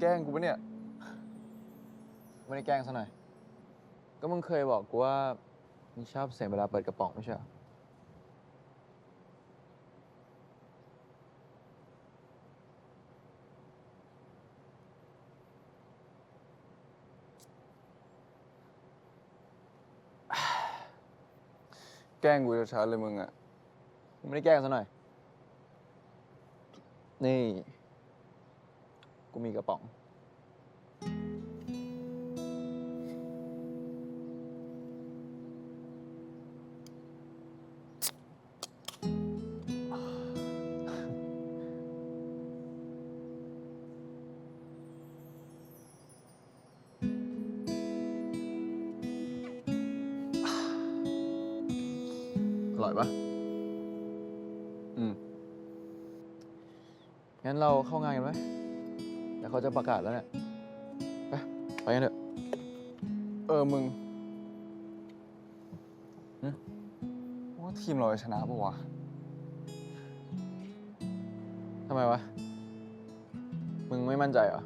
แกล้งกูปะเนี่ย ไม่ได้แกล้งซะหน่อย ก็มึงเคยบอกกูว่ามึงชอบเสียงเวลาเปิดกระป๋องไม่ใช่เหรอ แกล้งกูช้าๆเลยมึงอะกูไม่ได้แกล้งซะหน่อย นี่ กูมีกระป๋อง ร่อยปะอืม งั้นเราเข้างานกันไหมเดี๋ยวเขาจะประกาศแล้วเนี่ย ไป ไปกันเถอะ เออ มึงหึว่าทีมเราจะชนะปะวะทำไมวะ มึงไม่มั่นใจเหรอ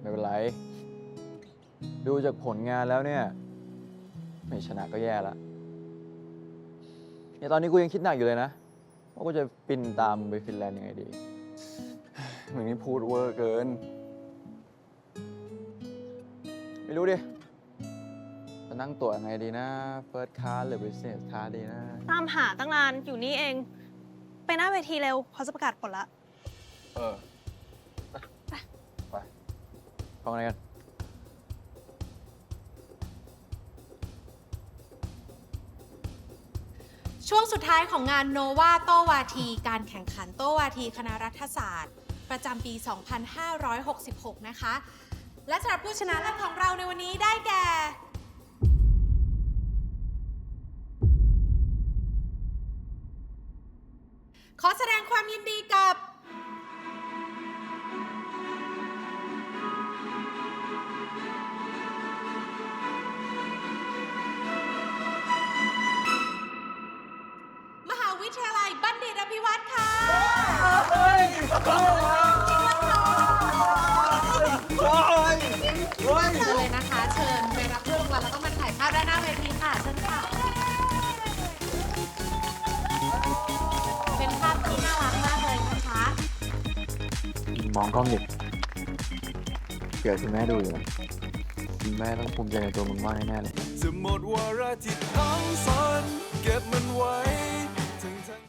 ไม่เป็นไร ดูจากผลงานแล้วเนี่ยไม่ชนะก็แย่ละเนี่ยตอนนี้กูยังคิดหนักอยู่เลยนะ ว่ากูจะปินตามมึงไปฟินแลนด์ยังไงดีมึงนี่พูดเวอร์เกิน ไม่รู้ดิจะนั่งตั๋วยังไงดีนะ First Class หรือ Business Class ดีนะ ตามหาตั้งนานอยู่นี่เอง ไปหน้าเวทีเร็วเขาจะประกาศผลละ เออฟังอะไรกัน ช่วงสุดท้ายของงานโนวาโตวาที การแข่งขันโตวาทีคณะรัฐศาสตร์ ประจำปี 2566 นะคะ และสำหรับผู้ชนะเลิศของเราในวันนี้ได้แก่ ขอแสดงความยินดีกับ บัณฑิตอภิวัตรค่ะเชิญเลยนะคะ เชิญไปรับรางวัลแล้วก็มาถ่ายภาพด้านหน้าเวทีค่ะเชิญค่ะ เป็นภาพที่น่ารักมากเลยนะคะ มองกล้องดิเกิดคุณแม่ดูอยู่นะคุณแม่ต้องภูมิใจในตัวมึงมากแน่ๆเลย จะหมดวาระที่ต้องซ่อนเก็บมันไว้